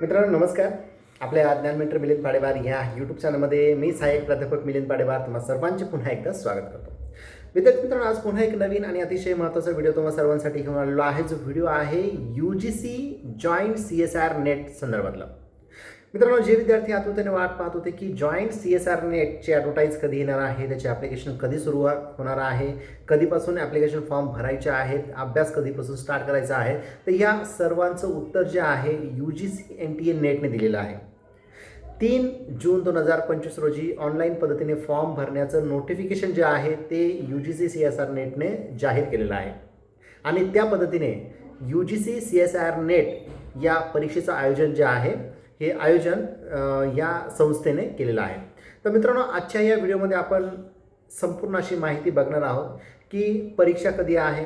मित्रांनो नमस्कार. आपल्या ज्ञानमित्र मिलिंद पाडेवार ह्या यूट्यूब चॅनलमध्ये मी सहाय्यक प्राध्यापक मिलिंद पाडेवार तुम्हा सर्वांचे पुन्हा एकदा स्वागत करतो. विद्यार्थी मित्रांनो आज पुन्हा एक नवीन आणि अतिशय महत्त्वाचा व्हिडिओ तुम्हा सर्वांसाठी घेऊन आलेलो आहे. जो व्हिडिओ आहे U G C joint C S R NET संदर्भातला. मित्रांनो जे विद्यार्थी आतुरतेने वाट पाहत होते की जॉईंट सी एस आर नेटची ॲडव्हर्टाईज कधी येणार आहे त्याचे ॲप्लिकेशन कधी सुरू होणार आहे कधीपासून ॲप्लिकेशन फॉर्म भरायचे आहेत अभ्यास कधीपासून स्टार्ट करायचा आहे तर या सर्वांचं उत्तर जे आहे U G C N T A नेटने दिलेलं आहे. तीन जून दोन हजार पंचवीस रोजी ऑनलाईन पद्धतीने फॉर्म भरण्याचं नोटिफिकेशन जे आहे ते U G C C S R नेटने जाहीर केलेलं आहे. आणि त्या पद्धतीने U G C C S R NET या परीक्षेचं आयोजन जे आहे हे आयोजन या संस्थेने केलेलं आहे. तर मित्रांनो आजच्या या व्हिडिओमध्ये आपण संपूर्ण अशी माहिती बघणार आहोत की परीक्षा कधी आहे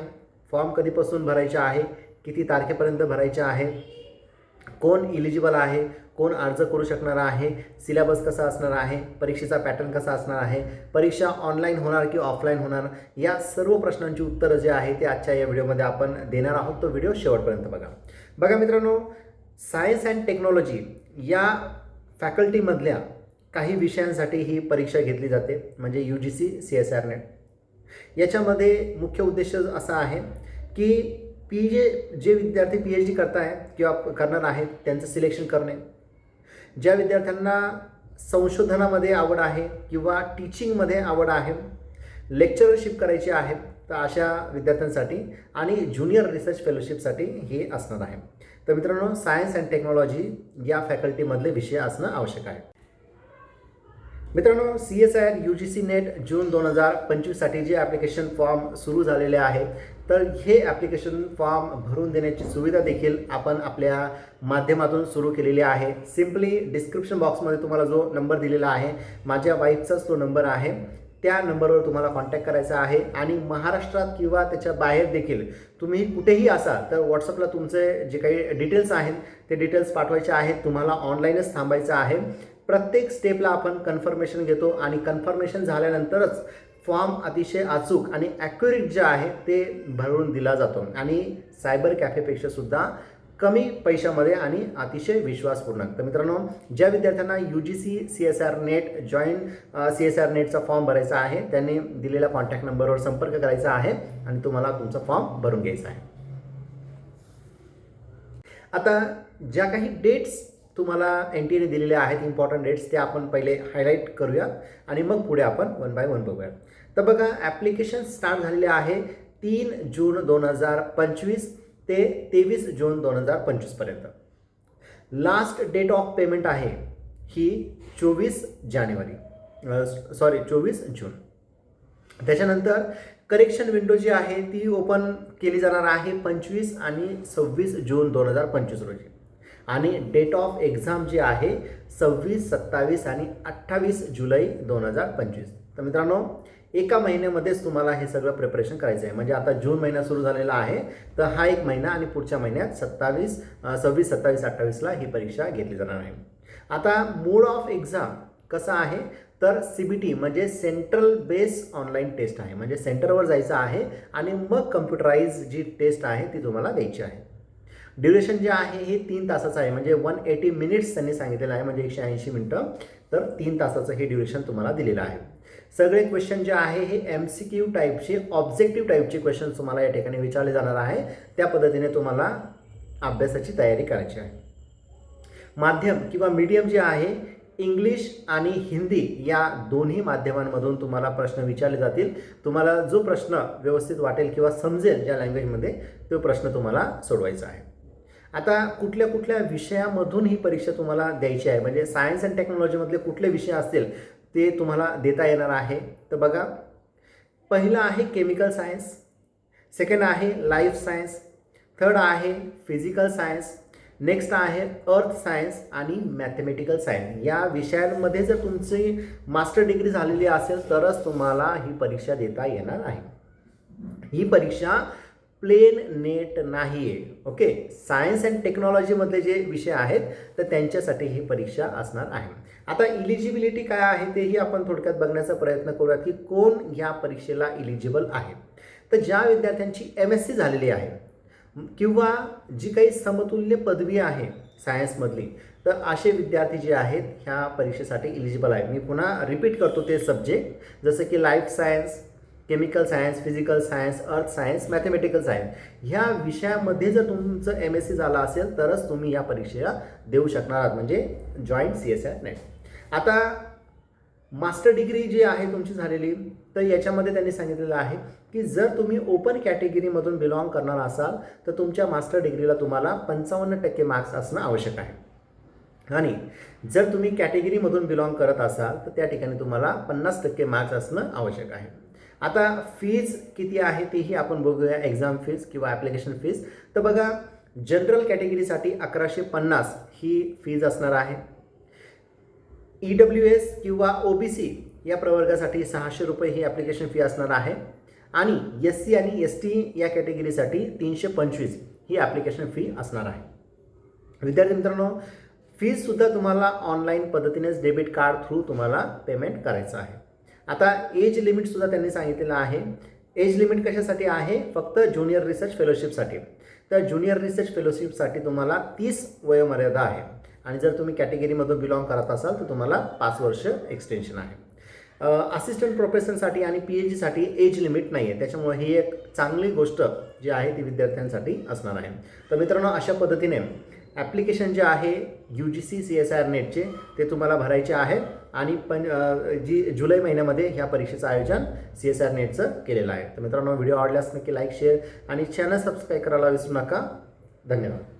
फॉर्म कधीपासून भरायचा आहे किती तारखेपर्यंत भरायचा आहे कोण इलिजिबल आहे कोण अर्ज करू शकणार आहे सिलेबस कसा असणार आहे परीक्षेचा पॅटर्न कसा असणार आहे परीक्षा ऑनलाईन होणार की ऑफलाईन होणार या सर्व प्रश्नांची उत्तरं जे आहे ते आजच्या या व्हिडिओमध्ये आपण देणार आहोत. तो व्हिडिओ शेवटपर्यंत बघा. बघा मित्रांनो सायन्स अँड टेक्नॉलॉजी या फॅकल्टीमधल्या काही विषयांसाठी ही परीक्षा घेतली जाते म्हणजे U G C C S R NET याच्यामध्ये मुख्य उद्देश असा आहे की पी जे जे विद्यार्थी पी एच डी करताय किंवा करणार आहेत त्यांचं सिलेक्शन करणे. ज्या विद्यार्थ्यांना संशोधनामध्ये आवड आहे किंवा टीचिंगमध्ये आवड आहे लेक्चरशिप करायची आहे तर अशा विद्यार्थ्यांसाठी आणि ज्युनियर रिसर्च फेलोशिपसाठी हे असणार आहे. तर मित्रांनो सायन्स अँड टेक्नॉलॉजी या फॅकल्टीमधले विषय असणं आवश्यक आहे. मित्रांनो C S R U G C NET जून दोन हजार पंचवीससाठी जे ॲप्लिकेशन फॉर्म सुरू झालेले आहे तर हे ॲप्लिकेशन फॉर्म भरून देण्याची सुविधा देखील आपण आपल्या माध्यमातून सुरू केलेली आहे. सिम्पली डिस्क्रिप्शन बॉक्समध्ये तुम्हाला जो नंबर दिलेला आहे माझ्या वाईफचाच तो नंबर आहे. त्या नंबरवर तुम्हाला कॉन्टॅक्ट करायचा आहे. आणि महाराष्ट्रात किंवा त्याच्या बाहेर देखील तुम्ही कुठेही असाल तर व्हॉट्सअपला तुमचे जे काही डिटेल्स आहेत ते डिटेल्स पाठवायचे आहेत. तुम्हाला ऑनलाईनच थांबायचं आहे. प्रत्येक स्टेपला आपण कन्फर्मेशन घेतो आणि कन्फर्मेशन झाल्यानंतरच फॉर्म अतिशय अचूक आणि ॲक्युरेट जे आहे ते भरून दिला जातो. आणि सायबर कॅफेपेक्षा सुद्धा कमी पैशामध्ये आणि अतिशय विश्वासपूर्ण. तर मित्रांनो ज्या विद्यार्थ्यांना U G C C S R NET join C S R नेटचा form भरायचा आहे त्यांनी दिलेल्या कॉन्टॅक्ट नंबरवर संपर्क करायचा आहे आणि तुम्हाला तुमचा फॉर्म भरून घ्यायचा आहे. आता ज्या काही डेट्स तुम्हाला एन टी एने दिलेल्या आहेत इम्पॉर्टंट डेट्स त्या आपण पहिले हायलाईट करूया आणि मग पुढे आपण वन बाय वन बघूया तर बघा ॲप्लिकेशन स्टार्ट झालेले आहे तीन जून दोन हजार पंचवीस. ते तेवीस जून दोन हजार पंचवीसपर्यंत लास्ट डेट ऑफ पेमेंट आहे ही चोवीस जानेवारी. सॉरी चोवीस जून. त्याच्यानंतर करेक्शन विंडो जी आहे ती ओपन केली जाणार आहे पंचवीस आणि सव्वीस जून दोन हजार पंचवीस रोजी. आणि डेट ऑफ एक्झाम जी आहे सव्वीस सत्तावीस आणि अठ्ठावीस जुलै दोन हजार पंचवीस. तर मित्रांनो एका महिन्यामध्येच तुम्हाला हे सगळं प्रिपरेशन करायचं आहे म्हणजे आता जून महिना सुरू झालेला आहे तर हा एक महिना आणि पुढच्या महिन्यात सत्तावीस सव्वीस सत्तावीस अठ्ठावीसला ही परीक्षा घेतली जाणार आहे. आता मोड ऑफ एक्झाम कसा आहे? तर सी बी टी म्हणजे सेंट्रल बेस ऑनलाईन टेस्ट आहे. म्हणजे सेंटरवर जायचं आहे आणि मग कम्प्युटराईज जी टेस्ट आहे ती तुम्हाला द्यायची आहे. ड्युरेशन जे आहे हे तीन तासाचं आहे. म्हणजे वन एटी मिनिट्स त्यांनी सांगितलेलं आहे म्हणजे एकशे ऐंशी मिनटं. तर तीन तासाचं हे ड्युरेशन तुम्हाला दिलेलं आहे. सगळे क्वेश्चन जे आहे हे एम सी क्यू टाईपचे ऑब्जेक्टिव्ह टाईपचे क्वेश्चन तुम्हाला या ठिकाणी विचारले जाणार आहे. त्या पद्धतीने तुम्हाला अभ्यासाची तयारी करायची आहे. माध्यम किंवा मीडियम जे आहे इंग्लिश आणि हिंदी या दोन्ही माध्यमांमधून तुम्हाला प्रश्न विचारले जातील. तुम्हाला जो प्रश्न व्यवस्थित वाटेल किंवा समजेल ज्या लँग्वेजमध्ये तो प्रश्न तुम्हाला सोडवायचा आहे. आता कुठल्या कुठल्या विषयामधून ही परीक्षा तुम्हाला द्यायची आहे? म्हणजे सायन्स अँड टेक्नॉलॉजीमधले कुठले विषय असतील ते तुम्हाला देता येणार आहे? तर बघा पहिलं आहे केमिकल सायन्स सेकंड आहे लाईफ सायन्स थर्ड आहे फिजिकल सायन्स नेक्स्ट आहे अर्थ सायन्स आणि मॅथमॅटिकल सायन्स या विषयांमध्ये जर तुमची मास्टर डिग्री झालेली असेल तरच तुम्हाला ही परीक्षा देता येणार आहे. ही परीक्षा प्लेन नेट नाही आहे ओके सायन्स अँड टेक्नॉलॉजीमधले जे विषय आहेत तर त्यांच्यासाठी ही परीक्षा असणार आहे. आता इलिजिबिलिटी काय आहे तेही आपण थोडक्यात बघण्याचा प्रयत्न करूयात की कोण ह्या परीक्षेला इलिजिबल आहे. तर ज्या विद्यार्थ्यांची एम एस सी झालेली आहे किंवा जी काही समतुल्य पदवी आहे सायन्समधली तर असे विद्यार्थी जे आहेत ह्या परीक्षेसाठी इलिजिबल आहे. मी पुन्हा रिपीट करतो ते सब्जेक्ट जसं की life science chemical science physical science earth science mathematical science. ह्या विषयामध्ये जर तुमचं एम एस सी झालं असेल तरच तुम्ही या परीक्षेला देऊ शकणार आहात. म्हणजे joint C S R NET आता मास्टर डिग्री जी आहे तुमची झालेली तर याच्यामध्ये त्यांनी सांगितलेलं आहे की जर तुम्ही ओपन कॅटेगरीमधून बिलॉंग करणार असाल तर तुमच्या मास्टर डिग्रीला तुम्हाला पंचावन्न टक्के मार्क्स असणं आवश्यक आहे. आणि जर तुम्ही कॅटेगरीमधून बिलॉंग करत असाल तर त्या ठिकाणी तुम्हाला पन्नास टक्के मार्क्स असणं आवश्यक आहे. आता फीज किती आहे तेही आपण बघूया एक्झाम फीज किंवा ॲप्लिकेशन फीज तर बघा जनरल कॅटेगरीसाठी अकराशे पन्नास ही फीज असणार आहे. ई डब्ल्यू एस किंवा ओ बी सी या प्रवर्गासाठी सहाशे रुपये ही ॲप्लिकेशन फी असणार आहे. आणि एस सी आणि एस टी या कॅटेगरीसाठी तीनशे पंचवीस ही ॲप्लिकेशन फी असणार आहे. विद्यार्थी मित्रांनो फीजसुद्धा तुम्हाला ऑनलाईन पद्धतीनेच डेबिट कार्ड थ्रू तुम्हाला पेमेंट करायचं आहे. आता एज लिमिटसुद्धा त्यांनी सांगितलेलं आहे. एज लिमिट कशासाठी आहे? फक्त ज्युनियर रिसर्च फेलोशिपसाठी तर ज्युनियर रिसर्च फेलोशिपसाठी तुम्हाला तीस वयोमर्यादा आहे. आणि जर तुम्ही कॅटेगरीमधून बिलॉंग करत असाल तर तुम्हाला पाच वर्ष एक्सटेन्शन आहे. असिस्टंट प्रोफेसरसाठी आणि पी एच डीसाठी एज लिमिट नाही आहे त्याच्यामुळे ही एक चांगली गोष्ट जी आहे ती विद्यार्थ्यांसाठी असणार आहे. तर मित्रांनो अशा पद्धतीने ॲप्लिकेशन जे आहे U G C C S R नेटचे ते तुम्हाला भरायचे आहेत. आणि पण जी जुलै महिन्यामध्ये ह्या परीक्षेचं आयोजन सी एस आर नेटचं केलेलं आहे. तर मित्रांनो व्हिडिओ आवडल्यास नक्की लाईक शेअर आणि चॅनल सबस्क्राईब करायला विसरू नका. धन्यवाद.